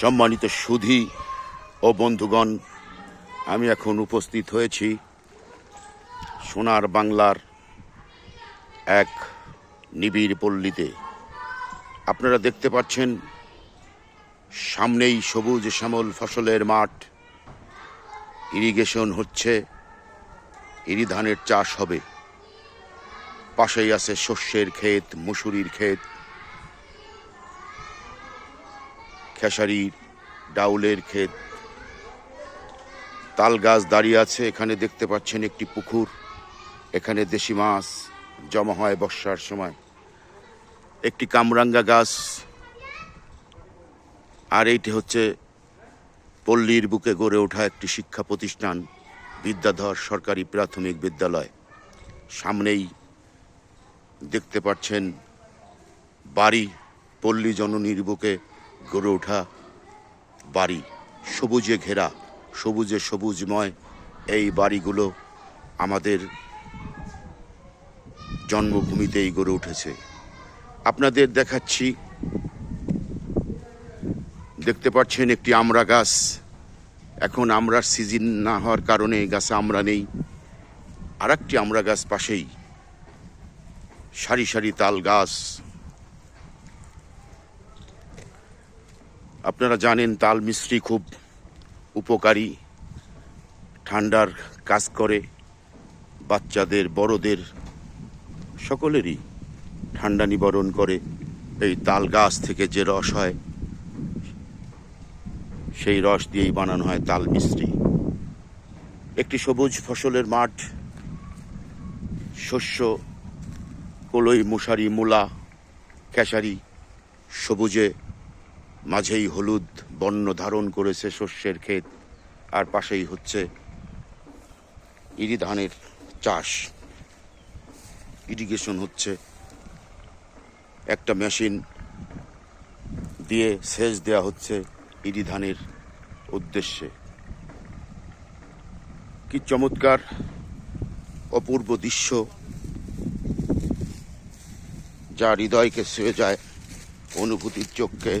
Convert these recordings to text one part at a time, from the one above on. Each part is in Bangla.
সম্মানিত সুধী ও বন্ধুগণ, আমি এখন উপস্থিত হয়েছি সোনার বাংলার এক নিবিড় পল্লীতে। আপনারা দেখতে পাচ্ছেন, সামনেই সবুজ শ্যামল ফসলের মাঠ। ইরিগেশন হচ্ছে ইরি ধানের চাষ হবে। পাশেই আছে শস্যের ক্ষেত, মুসুরির ক্ষেত খেসারির ডাউলের ক্ষেত। তাল গাছ দাঁড়িয়ে আছে, এখানে দেখতে পাচ্ছেন একটি পুকুর। এখানে দেশি মাছ জমা হয় বর্ষার সময়। একটি কামরাঙ্গা গাছ। আর এইটি হচ্ছে পল্লীর বুকে গড়ে ওঠা একটি শিক্ষা প্রতিষ্ঠান, বিদ্যাধর সরকারি প্রাথমিক বিদ্যালয়। সামনেই দেখতে পাচ্ছেন বাড়ি, পল্লী জননীর বুকে গড়ে ওঠা বাড়ি। সবুজে ঘেরা, সবুজে সবুজময় এই বাড়িগুলো আমাদের জন্মভূমিতেই গড়ে উঠেছে। আপনাদের দেখাচ্ছি, দেখতে পাচ্ছেন একটি আমড়া গাছ। এখন আমরার সিজন না হওয়ার কারণে গাছে আমরা নেই। আর একটি আমড়া গাছ পাশেই, সারি সারি তাল গাছ। আপনারা জানেন, তাল মিস্ত্রি খুব উপকারী। ঠান্ডার কাজ করে। বাচ্চাদের, বড়দের, সকলেরই ঠান্ডা নিবারণ করে। এই তাল গাছ থেকে যে রস হয়, সেই রস দিয়েই বানানো হয় তাল মিস্ত্রি একটি সবুজ ফসলের মাঠ, শস্য, কলই, মশারি, মূলা, খেসারি সবুজে মাঝেই হলুদ বর্ণ ধারণ করেছে শস্যের ক্ষেত, আর পাশেই হচ্ছে ইরি ধানের চাষ। ইরিগেশন হচ্ছে একটা মেশিন দিয়ে সেচ দেওয়া হচ্ছে ইরি ধানের উদ্দেশ্যে। কি চমৎকার অপূর্ব দৃশ্য, যা হৃদয়কে ছুঁয়ে যায় অনুভূতির চোখকে।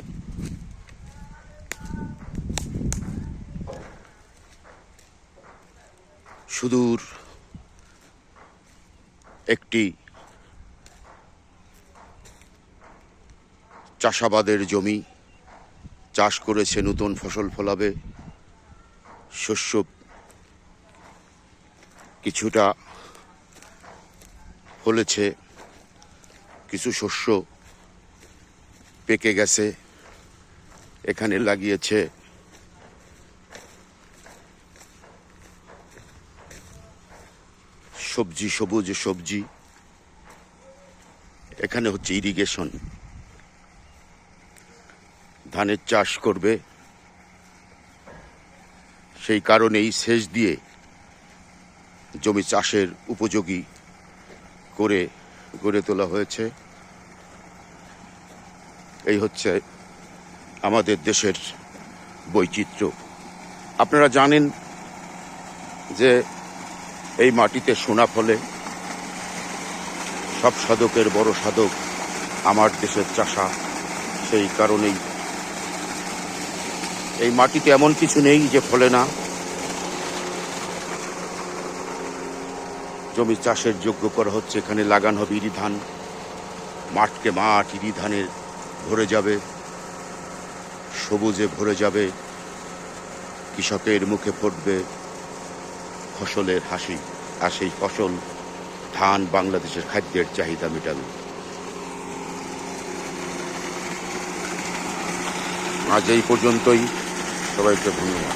সুদূর একটি চাষাবাদের জমি চাষ করেছে, নতুন ফসল ফলাবে। শস্য কিছুটা ফলেছে, কিছু শস্য পেকে গেছে, এখানে লাগিয়েছে সবজি, সবুজ সবজি। এখানে হচ্ছে ইরিগেশন ধানের চাষ করবে। সেই কারণেই সেচ দিয়ে জমি চাষের উপযোগী করে, গড়ে তোলা হয়েছে। এই হচ্ছে আমাদের দেশের বৈচিত্র্য। আপনারা জানেন যে এই মাটিতে সোনা ফলে সব সাধকের বড় সাধক আমার দেশের চাষা, সেই কারণেই। এই মাটিতে এমন কিছু নেই যে ফলে না। জমি চাষের যোগ্য করা হচ্ছে, এখানে লাগানো হবে ইরি ধান মাঠকে মাঠ ইরি ধানের ভরে যাবে। সবুজে ভরে যাবে। কৃষকের মুখে ফুটবে ফসলের হাসি আর সেই ফসল ধান বাংলাদেশের খাদ্যের চাহিদা মেটাবে। আজ এই পর্যন্তই। সবাইকে ধন্যবাদ।